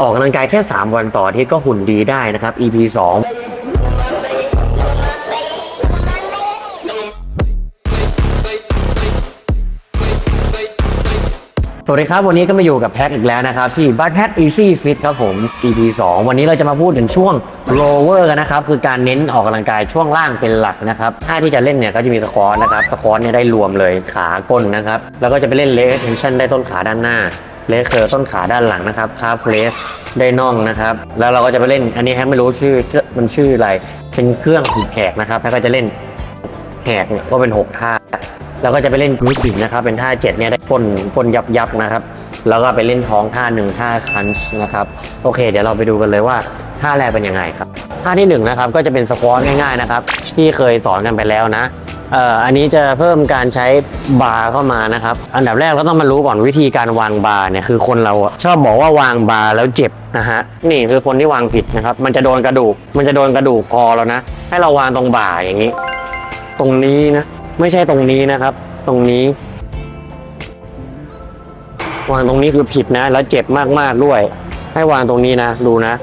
ออกกำลังกายแค่ 3 วันต่ออาที่ก็หุ่นดีได้นะครับ EP 2 สวัสดีครับ วันนี้ก็มาอยู่กับแพ็คอีกแล้วนะครับ ที่บัตแพ็ค Easy Fit ครับผม EP 2 วันนี้เราจะมาพูดถึงช่วง lower กันนะครับ คือการเน้นออกกำลังกายช่วงล่างเป็นหลักนะครับท่าที่จะเล่นเนี่ยก็จะมีสควอตนะครับสควอตเนี่ยได้รวมเลยขาก้นนะครับ แล้วก็จะไปเล่น leg extension ได้ต้นขาด้านหน้าเลสเคอร์ต้นขาด้านหลังนะครับคาฟเลสได้น่องนะครับ แล้วเราก็จะไปเล่นอันนี้แฮกไม่รู้ชื่อมันชื่ออะไรเป็นเครื่องหีแหกนะครับแฮกก็จะเล่นแหกเนี่ยก็เป็น6ท่า แล้วก็จะไปเล่นกรุ๊ปบิกนะครับ เป็นท่า7เนี่ยได้ก้นก้นยับยับนะครับ แล้วก็ไปเล่นท้องท่าหนึ่งท่าคันช์นะครับ โอเค เดี๋ยวเราไปดูกันเลยว่าท่าแรกเป็นยังไงครับ ท่าที่1นงนะครับก็จะเป็นสควอตง่ายๆนะครับ ที่เคยสอนกันไปแล้วนะเอ่ออันนี้จะเพิ่มการใช้บาร์เข้ามานะครับ อันดับแรกเราต้องมารู้ก่อนวิธีการวางบาร์เนี่ยคือคนเราชอบบอกว่าวางบาร์แล้วเจ็บนะฮะนี่คือคนที่วางผิดนะครับ มันจะโดนกระดูก มันจะโดนกระดูกคอเรานะ ให้เราวางตรงบ่าอย่างนี้ ตรงนี้นะ ไม่ใช่ตรงนี้นะครับ ตรงนี้ วางตรงนี้คือผิดนะ แล้วเจ็บมากๆด้วย ให้วางตรงนี้นะ ดูนะ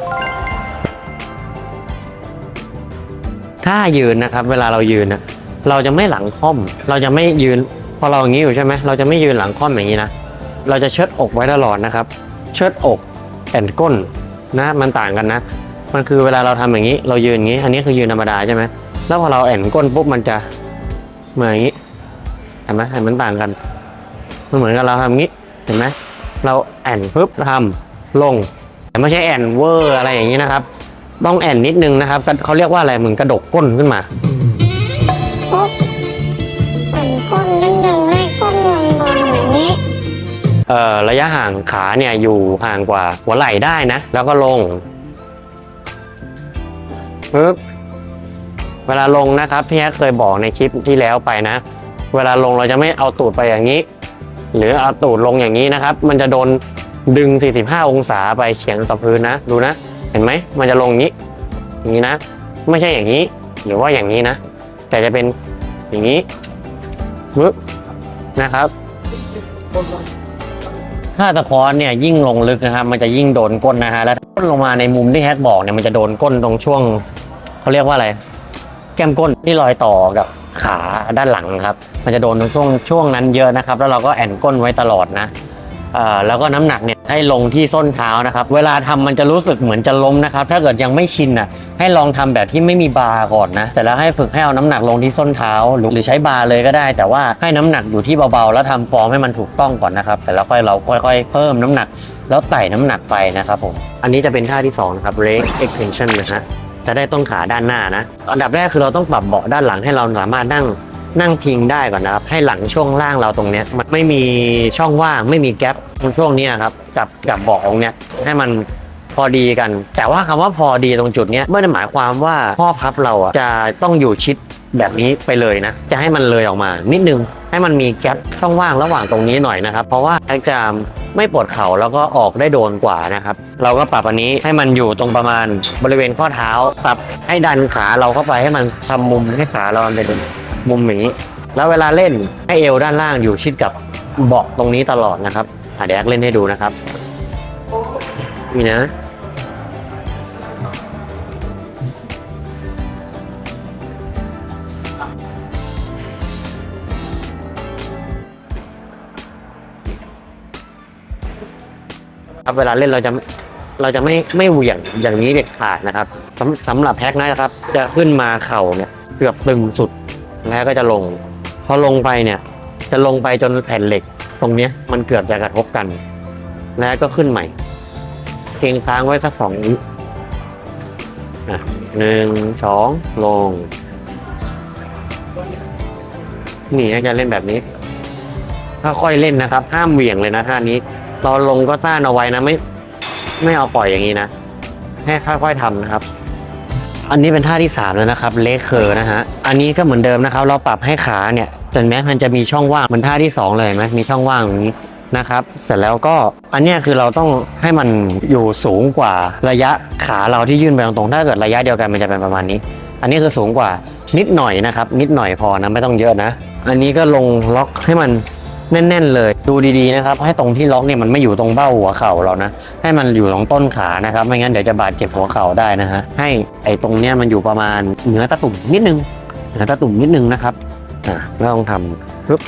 ถ้ายืนนะครับ เวลาเรายืนนะเราจะไม่หลังค่อม เราจะไม่ยืน พอเราอย่างนี้อยู่ใช่ไหมเราจะไม่ยืนหลังค่อมอย่างนี้นะเราจะเชิดอกไว้ตลอดนะครับ เชิดอกแอนก้นนะ มันต่างกันนะ มันคือเวลาเราทำอย่างนี้ เรายืนอย่างนี้ อันนี้คือยืนธรรมดาใช่ไหมแล้วพอเราแอนก้นปุ๊บมันจะ มือนอย่างนี้เห็นไหมเห็นมันต่างกัน มันเหมือนกับเราทำอย่างนี้ เห็นไหมเราแอนปุ๊บทำลง แต่ไม่ใช่แอนเวอร์อะไรอย่างนี้นะครับ ต้องแอนนิดนึงนะครับเขาเรียกว่าอะไรเหมือนกระดกก้นขึ้นมาปุ๊บหันก้นนิดนึงให้ก้นลงลงแบบนี้เอ่อระยะห่างขาเนี่ยอยู่ห่างกว่าหัวไหล่ได้นะ แล้วก็ลงปึ๊บเวลาลงนะครับพี่แอ๊เคยบอกในคลิปที่แล้วไปนะ เวลาลงเราจะไม่เอาตูดไปอย่างนี้ หรือเอาตูดลงอย่างนี้นะครับ มันจะโดนดึง 45 องศาไปเฉียงต่อพื้นนะ ดูนะ เห็นไหมมันจะลงอย่างนี้อย่างนี้นะ ไม่ใช่อย่างนี้ หรือว่าอย่างนี้นะ แต่จะเป็นอย่างนี้ปึ๊บนะครับถ้าตะคอนเนี่ยยิ่งลงลึกนะครับ มันจะยิ่งโดนก้นนะฮะแล้วก้นลงมาในมุมที่แฮกบอกเนี่ยมันจะโดนก้นตรงช่วงเขาเรียกว่าอะไร แก้มก้นที่รอยต่อกับขาด้านหลังครับ มันจะโดนตรงช่วงช่วงนั้นเยอะนะครับ แล้วเราก็แอนก้นไว้ตลอดนะแล้วก็น้ำหนักเนี่ยให้ลงที่ส้นเท้านะครับ เวลาทำมันจะรู้สึกเหมือนจะล้มนะครับ ถ้าเกิดยังไม่ชินอะให้ลองทำแบบที่ไม่มีบาร์ก่อนนะเสร็จแล้วให้ฝึกให้เอาน้ำหนักลงที่ส้นเท้า หรือใช้บาร์เลยก็ได้ แต่ว่าให้น้ำหนักอยู่ที่เบาๆ แล้วทำฟอร์มให้มันถูกต้องก่อนนะครับ แต่แล้วค่อยเราค่อยๆ เพิ่มน้ำหนัก แล้วไต่น้ำหนักไปนะครับผมอันนี้จะเป็นท่าที่สองนะครับ leg extension นะฮะ จะได้ต้นขาด้านหน้านะ อันดับแรกคือเราต้องปรับเบาะด้านหลังให้เราสามารถนั่งนั่งพิงได้ก่อนนะครับ ให้หลังช่วงล่างเราตรงเนี้ยมันไม่มีช่องว่างไม่มีแกลบตรงช่วงนี้ครับกับกับเบาะตรงเนี้ยให้มันพอดีกัน แต่ว่าคำว่าพอดีตรงจุดเนี้ยไม่ได้หมายความว่าข้อพับเราอะจะต้องอยู่ชิดแบบนี้ไปเลยนะ จะให้มันเลยออกมานิดนึง ให้มันมีแกลบช่องว่างระหว่างตรงนี้หน่อยนะครับ เพราะว่าจะไม่ปวดเข่าแล้วก็ออกได้โดนกว่านะครับ เราก็ปรับอันนี้ให้มันอยู่ตรงประมาณบริเวณข้อเท้าปรับให้ดันขาเราเข้าไปให้มันทำมุมให้ขาเราเป็นมุมนี้ แล้วเวลาเล่นให้เอวด้านล่างอยู่ชิดกับเบาะตรงนี้ตลอดนะครับเดี๋ยวแอคเล่นให้ดูนะครับนี่นะ ครับเวลาเล่นเราจะเราจะไม่ไม่เหวี่ยงอย่างนี้เด็ดขาดนะครับสำสำหรับแพ็กนะครับ จะขึ้นมาเข่าเนี่ยเกือบตึงสุดแล้วก็จะลง พอลงไปเนี่ย จะลงไปจนแผ่นเหล็ก ตรงเนี้ยมันเกือบจะกระทบกัน แล้วก็ขึ้นใหม่เพียงค้างไว้สักสองวิอะหนึ่งสองลง นี่จะเล่นแบบนี้ค่อยๆเล่นนะครับ ห้ามเหวี่ยงเลยนะท่านี้ ตอนลงก็ซ่านเอาไว้นะไม่ไม่เอาปล่อยอย่างนี้นะ ให้ค่อยๆทำนะครับ อันนี้เป็นท่าที่3แล้วนะครับเลคเคอร์นะฮะอันนี้ก็เหมือนเดิมนะครับ เราปรับให้ขาเนี่ยจนแม้มันจะมีช่องว่างเหมือนท่าที่ 2 เลยไหมมีช่องว่างอย่างนี้นะครับ เสร็จแล้วก็อันนี้คือเราต้องให้มันอยู่สูงกว่าระยะขาเราที่ยื่นไปตรงๆถ้าเกิดระยะเดียวกันมันจะเป็นประมาณนี้ อันนี้คือสูงกว่านิดหน่อยนะครับ นิดหน่อยพอนะไม่ต้องเยอะนะ อันนี้ก็ลงล็อกให้มัน แน่น ๆ เลย ดูดีๆนะครับให้ตรงที่ล็อกเนี่ยมันไม่อยู่ตรงเบ้าหัวเข่าเรานะ ให้มันอยู่ตรงต้นขานะครับ ไม่งั้นเดี๋ยวจะบาดเจ็บหัวเข่าได้นะฮะให้ไอ้ตรงเนี้ยมันอยู่ประมาณเหนือตะตุ่มนิดนึงเหนือตะตุ่มนิดนึงนะครับอะไม่ต้องทำปึ๊บ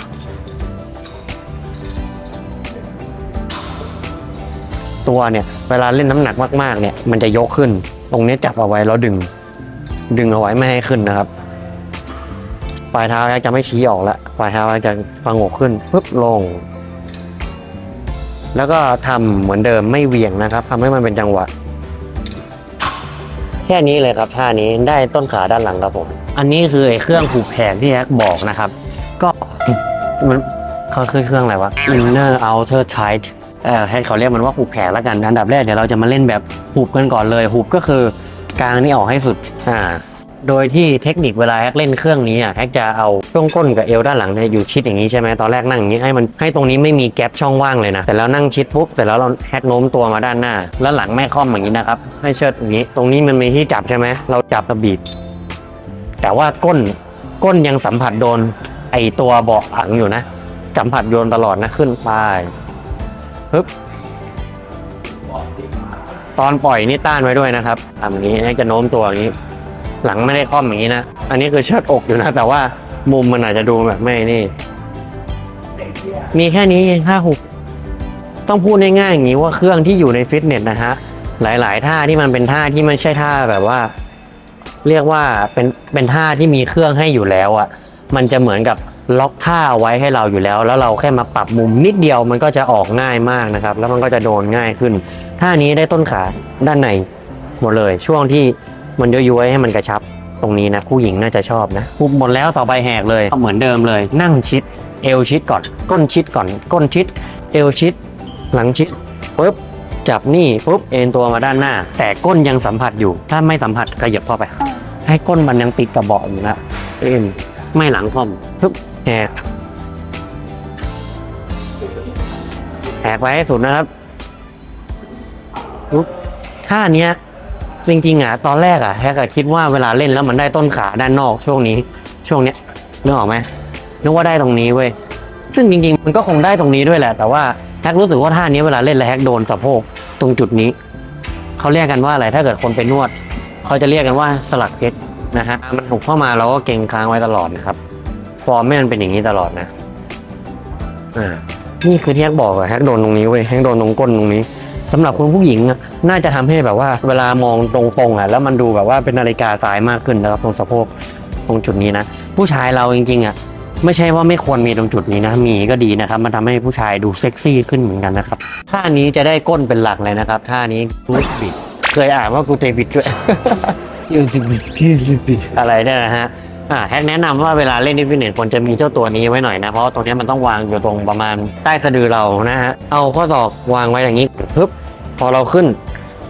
ตัวเนี่ยเวลาเล่นน้ำหนักมากๆเนี่ยมันจะยกขึ้น ตรงนี้จับเอาไว้แล้วดึง ดึงเอาไว้ไม่ให้ขึ้นนะครับ ปลายเท้าจะไม่ชี้ออกแล้วปลายเท้าจะพังงกขึ้นปุ๊บลง แล้วก็ทำเหมือนเดิมไม่เหวี่ยงนะครับทำให้มันเป็นจังหวะแค่นี้เลยครับท่านี้ได้ต้นขาด้านหลังครับผมอันนี้คือไอ้เครื่องผูกแขนที่แฮกบอกนะครับ ก็มันเขาคือเครื่องอะไรวะ inner outer tight เออให้เขาเรียกมันว่าผูกแขนแล้วกันอันดับแรกเดี๋ยวเราจะมาเล่นแบบหุบกันก่อนเลยหุบก็คือกางนี่ออกให้สุดอ่า โดยที่เทคนิคเวลาแฮกเล่นเครื่องนี้อะแฮกจะเอาช่วงก้นกับเอวด้านหลังเนี่ยอยู่ชิดอย่างนี้ใช่ไหมตอนแรกนั่งอย่างนี้ให้มันให้ตรงนี้ไม่มีแกลบช่องว่างเลยนะเสร็จแล้วนั่งชิดปุ๊บเสร็จแล้วเราแฮกโน้มตัวมาด้านหน้า แล้วหลังไม่ค่อมอย่างนี้นะครับให้เชิดอย่างนี้ ตรงนี้มันมีที่จับใช่ไหมเราจับกระบีบแต่ว่าก้นก้นยังสัมผัสโดนไอตัวเบาะหลังอยู่นะสัมผัสโยนตลอดนะขึ้นไปปึ๊บตอนปล่อยนี่ต้านไว้ด้วยนะครับทำอย่างนี้ให้จะโน้มตัวอย่างนี้ หลังไม่ได้ค่อมอย่างนี้นะ อันนี้คือเชิดอกอยู่นะ แต่ว่ามุมมันอาจจะดูแบบไม่นี่ มีแค่นี้เองท่าหุบต้องพูดง่ายๆอย่างนี้ว่าเครื่องที่อยู่ในฟิตเนสนะฮะ หลายๆ ท่าที่มันเป็นท่าที่ไม่ใช่ท่าแบบว่า เรียกว่าเป็นเป็นท่าที่มีเครื่องให้อยู่แล้วอะ่ะ มันจะเหมือนกับล็อกท่าไว้ให้เราอยู่แล้ว แล้วเราแค่มาปรับมุมนิดเดียวมันก็จะออกง่ายมากนะครับ แล้วมันก็จะโดนง่ายขึ้น ท่านี้ได้ต้นขาด้านในหมดเลย ช่วงที่ มันย้วยๆให้มันกระชับ ตรงนี้นะผู้หญิงน่าจะชอบนะหุบหมดแล้วต่อไปแหกเลยเหมือนเดิมเลย นั่งชิด เอวชิดก่อน ก้นชิดก่อน ก้นชิด เอวชิด หลังชิดปุ๊บจับนี่ปุ๊บเอ็นตัวมาด้านหน้า แต่ก้นยังสัมผัสอยู่ ถ้าไม่สัมผัสขยับเข้าไป ให้ก้นมันยังติดกับเบาะอยู่นะเอ็นไม่หลังคอมทุบแหกแหกไว้ให้สุดนะครับปุ๊บท่าเนี้ย จริงๆอะตอนแรกอะแฮกอะคิดว่าเวลาเล่นแล้วมันได้ต้นขาด้านนอกช่วงนี้ ช่วงเนี้ยนึกออกไหมนึกว่าได้ตรงนี้เว้ยซึ่งจริงๆ มันก็คงได้ตรงนี้ด้วยแหละ แต่ว่าแฮกรู้สึกว่าท่านี้เวลาเล่นแล้วแฮกโดนสะโพกตรงจุดนี้เขาเรียกกันว่าอะไรถ้าเกิดคนไปนวดเขาจะเรียกกันว่าสลักเพชรนะฮะมันถูกเข้ามาเราก็เก่งค้างไว้ตลอดนะครับ ฟอร์มไม่มันเป็นอย่างนี้ตลอดนะอ่านี่คือที่แฮกบอกอะแฮกโดนตรงนี้เว้ยแฮกโดนตรงก้นตรงนี้ สำหรับคุณผู้หญิงอะน่าจะทำให้แบบว่าเวลามองตรงๆอะแล้วมันดูแบบว่าเป็นนาฬิกาสายมากขึ้นนะครับตรงสะโพกตรงจุดนี้นะ ผู้ชายเราจริงๆอะไม่ใช่ว่าไม่ควรมีตรงจุดนี้นะมีก็ดีนะครับ มันทำให้ผู้ชายดูเซ็กซี่ขึ้นเหมือนกันนะครับท่านี้จะได้ก้นเป็นหลักเลยนะครับท่านี้กูดบิดเคยอ่านว่ากูเตบิดด้วย อะไรเนี่ยนะฮะ อ่าแฮกแนะนำว่าเวลาเล่นที่ฟิตเนสควรจะมีเจ้าตัวนี้ไว้หน่อยนะ เพราะตรงนี้มันต้องวางอยู่ตรงประมาณใต้สะดือเรานะฮะเอาข้อศอกวางไว้อย่างนี้ปึ๊บพอเราขึ้น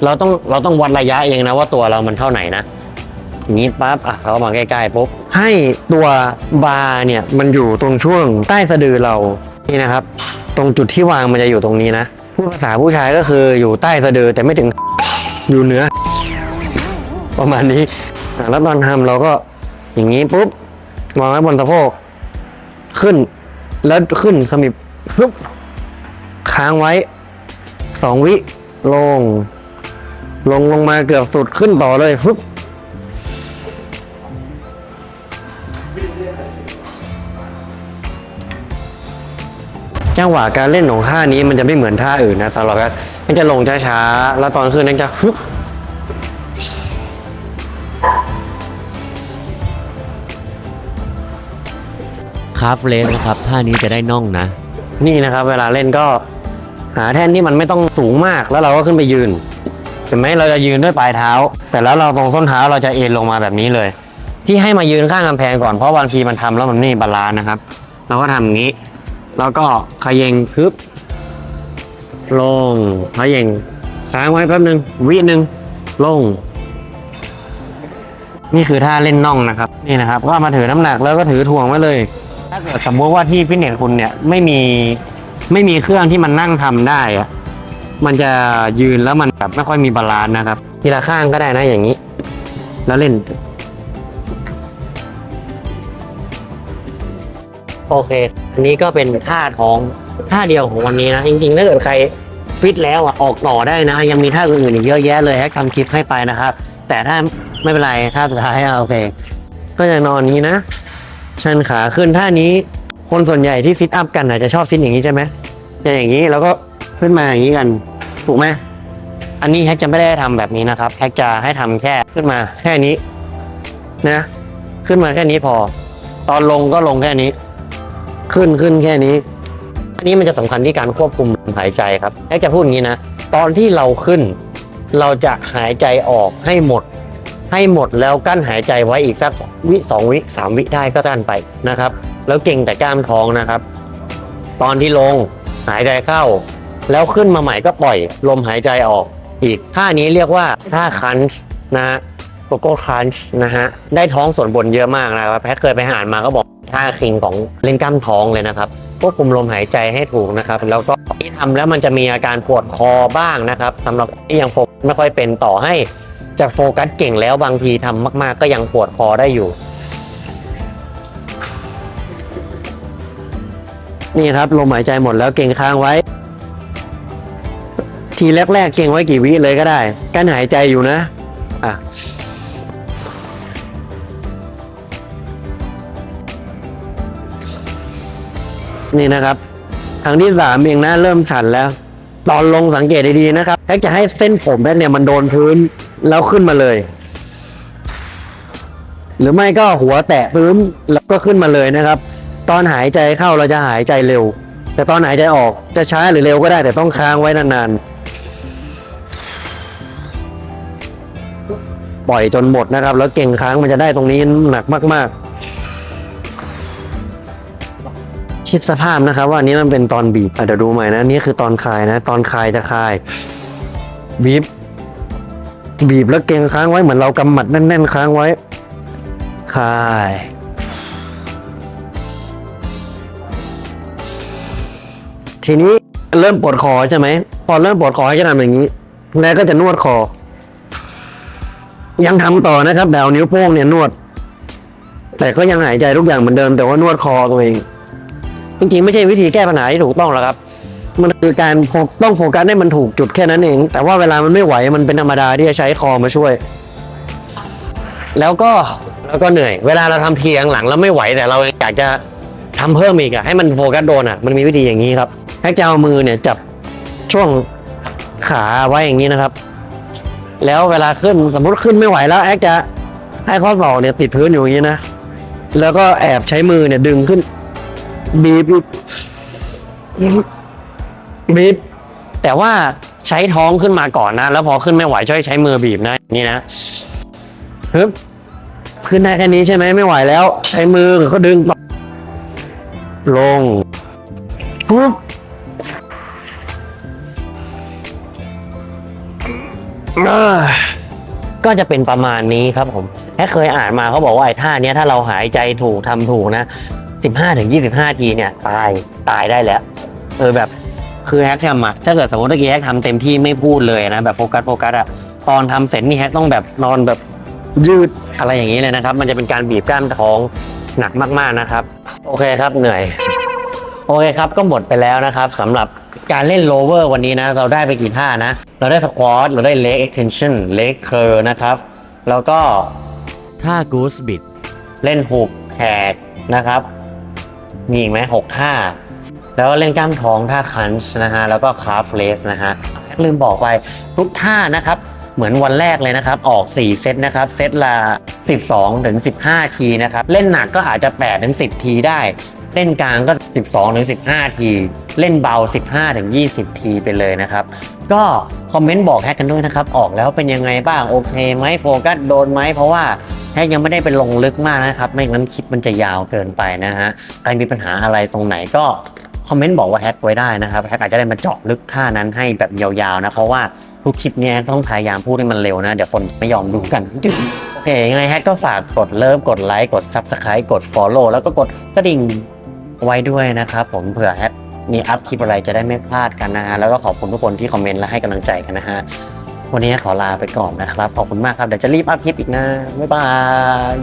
เราต้องเราต้องวัดระยะเองนะว่าตัวเรามันเท่าไหนนะอย่างนี้ปั๊บอะเขามาใกล้ๆปุ๊บให้ตัวบาร์เนี่ยมันอยู่ตรงช่วงใต้สะดือเรานี่นะครับ ตรงจุดที่วางมันจะอยู่ตรงนี้นะพูดภาษาผู้ชายก็คืออยู่ใต้สะดือแต่ไม่ถึงอยู่เหนือ ประมาณนี้อะแล้วตอนทำเราก็ อย่างนี้ปุ๊บวางไว้บนสะโพกขึ้น แล้วขึ้นขมิบปุ๊บค้างไว้สองวิลง ลงลงมาเกือบสุดขึ้นต่อเลยปุ๊บจังหวะการเล่นของท่านี้มันจะไม่เหมือนท่าอื่นนะสำหรับมันจะลงช้าๆแล้วตอนขึ้นนั่นจะปุ๊บาร์ฟเลสนะครับท่านี้จะได้น่องนะ นี่นะครับ เวลาเล่นก็หาแท่นที่มันไม่ต้องสูงมากแล้วเราก็ขึ้นไปยืนเห็นไหมเราจะยืนด้วยปลายเท้า เสร็จแล้วเราตรงส้นเท้าเราจะเอ็นลงมาแบบนี้เลย ที่ให้มายืนข้างกำแพงก่อนเพราะบางทีมันทำแล้วมันไม่บาลานนะครับ เราก็ทำอย่างนี้ แล้วก็ขยเงพึบลงขยเงค้างไว้แป๊บหนึ่งวิหนึ่งลง นี่คือท่าเล่นน่องนะครับ นี่นะครับ ก็มาถือน้ำหนักแล้วก็ถือถ่วงไว้เลย ถ้าเกิดสมมติว่าที่ฟิตเนสคุณเนี่ยไม่มีไม่มีเครื่องที่มันนั่งทำได้อะมันจะยืนแล้วมันแบบไม่ค่อยมีบาลานซ์นะครับ ทีละข้างก็ได้นะอย่างนี้ แล้วเล่น โอเค อันนี้ก็เป็นท่าท้องท่าเดียวของวันนี้นะ จริงๆถ้าเกิดใครฟิตแล้วอะออกต่อได้นะ ยังมีท่าอื่นอีกเยอะแยะเลยให้ทำคลิปให้ไปนะครับ แต่ถ้าไม่เป็นไรท่าสุดท้ายอะโอเค ก็จะนอนนี้นะ ชันขาขึ้นท่านี้ คนส่วนใหญ่ที่ฟิตอัพกันอาจจะชอบฟิตอย่างนี้ใช่ไหมอย่างนี้แล้วก็ขึ้นมาอย่างนี้กัน ถูกไหมอันนี้แฮกจะไม่ได้ทำแบบนี้นะครับแฮกจะให้ทำแค่ขึ้นมาแค่นี้นะขึ้นมาแค่นี้พอ ตอนลงก็ลงแค่นี้ ขึ้นขึ้นแค่นี้ อันนี้มันจะสำคัญที่การควบคุมลมหายใจครับแฮกจะพูดอย่างนี้นะตอนที่เราขึ้น เราจะหายใจออกให้หมด ให้หมดแล้วกั้นหายใจไว้อีกสักวิสองวิสามวิได้ก็กั้นไปนะครับ แล้วเก่งแต่กล้ามท้องนะครับ ตอนที่ลงหายใจเข้า แล้วขึ้นมาใหม่ก็ปล่อยลมหายใจออกอีกท่านี้เรียกว่าท่าคันช์นะฮะโกโก้คันช์นะฮะได้ท้องส่วนบนเยอะมากนะครับแพทเคยไปอ่านมาก็บอกท่าคิงของเล่นกล้ามท้องเลยนะครับควบคุมลมหายใจให้ถูกนะครับ แล้วก็ที่ทำแล้วมันจะมีอาการปวดคอบ้างนะครับสำหรับที่ยังโฟกไม่ค่อยเป็นต่อให้ จะโฟกัสเก่งแล้วบางทีทำมาก ๆ ก็ยังปวดคอได้อยู่ นี่ครับลมหายใจหมดแล้วเก่งค้างไว้ ทีแรก ๆ เก่งไว้กี่วิเลยก็ได้กั้นหายใจอยู่นะอะนี่นะครับครั้งที่สามเองนะเริ่มสั่นแล้ว ตอนลงสังเกตดีๆนะครับแท็กจะให้เส้นผมแท็กเนี่ยมันโดนพื้น แล้วขึ้นมาเลย หรือไม่ก็หัวแตะพื้นแล้วก็ขึ้นมาเลยนะครับ ตอนหายใจเข้าเราจะหายใจเร็ว แต่ตอนหายใจออกจะช้าหรือเร็วก็ได้ แต่ต้องค้างไว้นานๆ ปล่อยจนหมดนะครับ แล้วเก่งค้างมันจะได้ตรงนี้หนักมาก ๆ คิดสภาพนะครับ ว่าอันนี้มันเป็นตอนบีบเดี๋ยวดูใหม่นะนี่คือตอนคลายนะ ตอนคลายจะคลายบีบ บีบแล้วเกงค้างไว้เหมือนเรากำหมัดแน่น ๆ ค้างไว้คายทีนี้เริ่มปวดคอใช่ไหม พอเริ่มปวดคอให้จะทำอย่างนี้ แล้วก็จะนวดคอ ยังทำต่อนะครับแต่เอานิ้วโป้งเนี่ยนวด แต่ก็ยังหายใจทุกอย่างเหมือนเดิมแต่ว่านวดคอตัวเอง จริงๆไม่ใช่วิธีแก้ปัญหาที่ถูกต้องหรอกครับ มันคือการโฟต้องโฟกัสให้มันถูกจุดแค่นั้นเอง แต่ว่าเวลามันไม่ไหวมันเป็นธรรมดาที่จะใช้คอมาช่วย แล้วก็แล้วก็เหนื่อย เวลาเราทำเพียงหลังแล้วไม่ไหวแต่เราอยากจะทำเพิ่มอีกอะให้มันโฟกัสโดนอะมันมีวิธีอย่างนี้ครับ ให้จะเอามือเนี่ยจับช่วงขาไว้อย่างนี้นะครับ แล้วเวลาขึ้นสมมติขึ้นไม่ไหวแล้วแอคจะให้ข้อศอกเนี่ยติดพื้นอยู่อย่างนี้นะ แล้วก็แอบใช้มือเนี่ยดึงขึ้นบีบอีก บีบ แต่ว่าใช้ท้องขึ้นมาก่อนนะ แล้วพอขึ้นไม่ไหวช่วยใช้มือบีบนะนี่นะฮึบขึ้นได้แค่นี้ใช่ไหมไม่ไหวแล้ว ใช้มือก็ดึงต่อลงปุ๊บก็จะเป็นประมาณนี้ครับผมแค่เคยอ่านมาเขาบอกว่าไอ้ท่าเนี้ยถ้าเราหายใจถูกทำถูกนะสิบห้าถึงยี่สิบห้าทีเนี่ย ตายตายได้แล้ว เออแบบ คือแฮกทำอะถ้าเกิดสมมติเมื่อกี้แฮกทำเต็มที่ไม่พูดเลยนะแบบโฟกัสโฟกัสอะตอนทำเสร็จนี่แฮกต้องแบบนอนแบบยืดอะไรอย่างนี้เลยนะครับ มันจะเป็นการบีบกล้ามท้องหนักมากๆนะครับ โอเคครับเหนื่อย โอเคครับก็หมดไปแล้วนะครับสำหรับการเล่นโลเวอร์วันนี้นะ เราได้ไปกี่ท่านะ เราได้สควอตเราได้ leg extension leg curl นะครับ แล้วก็ท่ากูสบิดเล่นหุบแหกนะครับ มีอีกไหมหกท่า แล้วก็เล่นกล้ามท้องท่าคันช์นะฮะแล้วก็คาร์ฟเลสนะฮะลืมบอกไปทุกท่านะครับเหมือนวันแรกเลยนะครับ ออก 4 เซตนะครับ เซตละ 12 ถึง 15 ทีนะครับ เล่นหนักก็อาจจะ 8 ถึง 10 ทีได้ เล่นกลางก็ 12 ถึง 15 ที เล่นเบา 15 ถึง 20 ทีไปเลยนะครับ ก็คอมเมนต์บอกแฮกกันด้วยนะครับ ออกแล้วเป็นยังไงบ้าง โอเคไหมโฟกัสโดนไหม เพราะว่าแฮกยังไม่ได้ไปลงลึกมากนะครับ ไม่งั้นคลิปมันจะยาวเกินไปนะฮะ ใครมีปัญหาอะไรตรงไหนก็ อมเมนต์บอกว่าแฮกไว้ได้นะครับแฮกอาจจะได้มาเจาะลึกท่านั้นให้แบบยาวๆนะ เพราะว่าทุกคลิปเนี้ยต้องพยายามพูดให้มันเร็วนะ เดี๋ยวคนไม่ยอมดูกันโอเคยังไงแฮกก็ฝากกดเลิฟกดไลค์กด Subscribe กด Follow แล้วก็กดกระดิ่งไว้ด้วยนะครับผมเผื่อแฮกมีอัพคลิปอะไรจะได้ไม่พลาดกันนะฮะแล้วก็ขอบคุณทุกคนที่คอมเมนต์และให้กำลังใจกันนะฮะวันนี้ขอลาไปก่อนนะครับ ขอบคุณมากครับ เดี๋ยวจะรีบอัพคลิปอีกนะ บ๊ายบาย